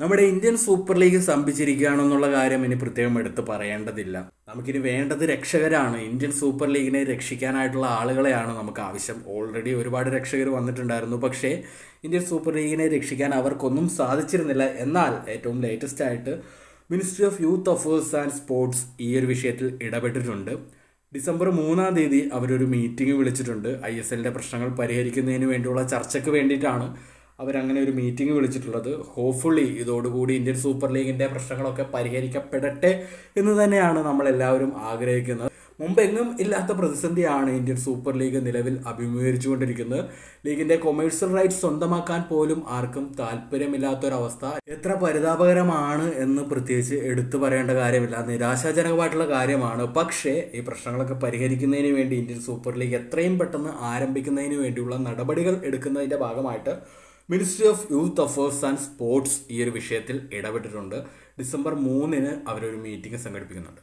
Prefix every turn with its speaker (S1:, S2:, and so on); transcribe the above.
S1: നമ്മുടെ Indian super league സ്തംഭിച്ചിരിക്കുകയാണെന്നുള്ള കാര്യം ഇനി പ്രത്യേകം എടുത്ത് പറയേണ്ടതില്ല. നമുക്കിനി വേണ്ടത് രക്ഷകരാണ്. ഇന്ത്യൻ സൂപ്പർ ലീഗിനെ രക്ഷിക്കാനായിട്ടുള്ള ആളുകളെയാണ് നമുക്ക് ആവശ്യം. ഓൾറെഡി ഒരുപാട് രക്ഷകർ വന്നിട്ടുണ്ടായിരുന്നു. പക്ഷേ ഇന്ത്യൻ സൂപ്പർ ലീഗിനെ രക്ഷിക്കാൻ അവർക്കൊന്നും സാധിച്ചിരുന്നില്ല. എന്നാൽ ഏറ്റവും ലേറ്റസ്റ്റ് ആയിട്ട് ministry of youth affairs and sports ഈ ഒരു വിഷയത്തിൽ ഇടപെട്ടിട്ടുണ്ട്. ഡിസംബർ മൂന്നാം തീയതി അവരൊരു മീറ്റിംഗ് വിളിച്ചിട്ടുണ്ട്. ഐ എസ് എല്ലിന്റെ പ്രശ്നങ്ങൾ പരിഹരിക്കുന്നതിന് വേണ്ടിയുള്ള ചർച്ചയ്ക്ക് വേണ്ടിയിട്ടാണ് അവരങ്ങനെ ഒരു മീറ്റിംഗ് വിളിച്ചിട്ടുള്ളത്. ഹോപ്പ്ഫുള്ളി ഇതോടുകൂടി ഇന്ത്യൻ സൂപ്പർ ലീഗിന്റെ പ്രശ്നങ്ങളൊക്കെ പരിഹരിക്കപ്പെടട്ടെ എന്ന് തന്നെയാണ് നമ്മളെല്ലാവരും ആഗ്രഹിക്കുന്നത്. മുമ്പെങ്ങും ഇല്ലാത്ത പ്രതിസന്ധിയാണ് ഇന്ത്യൻ സൂപ്പർ ലീഗ് നിലവിൽ അഭിമുഖീകരിച്ചുകൊണ്ടിരിക്കുന്നത്. ലീഗിന്റെ കൊമേഴ്സ്യൽ റൈറ്റ്സ് സ്വന്തമാക്കാൻ പോലും ആർക്കും താല്പര്യമില്ലാത്തൊരവസ്ഥ എത്ര പരിതാപകരമാണ് എന്ന് പ്രത്യേകിച്ച് എടുത്തു പറയേണ്ട കാര്യമില്ല. നിരാശാജനകമായിട്ടുള്ള കാര്യമാണ്. പക്ഷേ ഈ പ്രശ്നങ്ങളൊക്കെ പരിഹരിക്കുന്നതിന് വേണ്ടി ഇന്ത്യൻ സൂപ്പർ ലീഗ് എത്രയും പെട്ടെന്ന് ആരംഭിക്കുന്നതിന് വേണ്ടിയുള്ള നടപടികൾ എടുക്കുന്നതിന്റെ ഭാഗമായിട്ട് ministry of youth affairs and sports ഈ ഒരു വിഷയത്തിൽ ഇടപെട്ടിട്ടുണ്ട്. ഡിസംബർ മൂന്നിന് അവരൊരു മീറ്റിംഗ് സംഘടിപ്പിക്കുന്നുണ്ട്.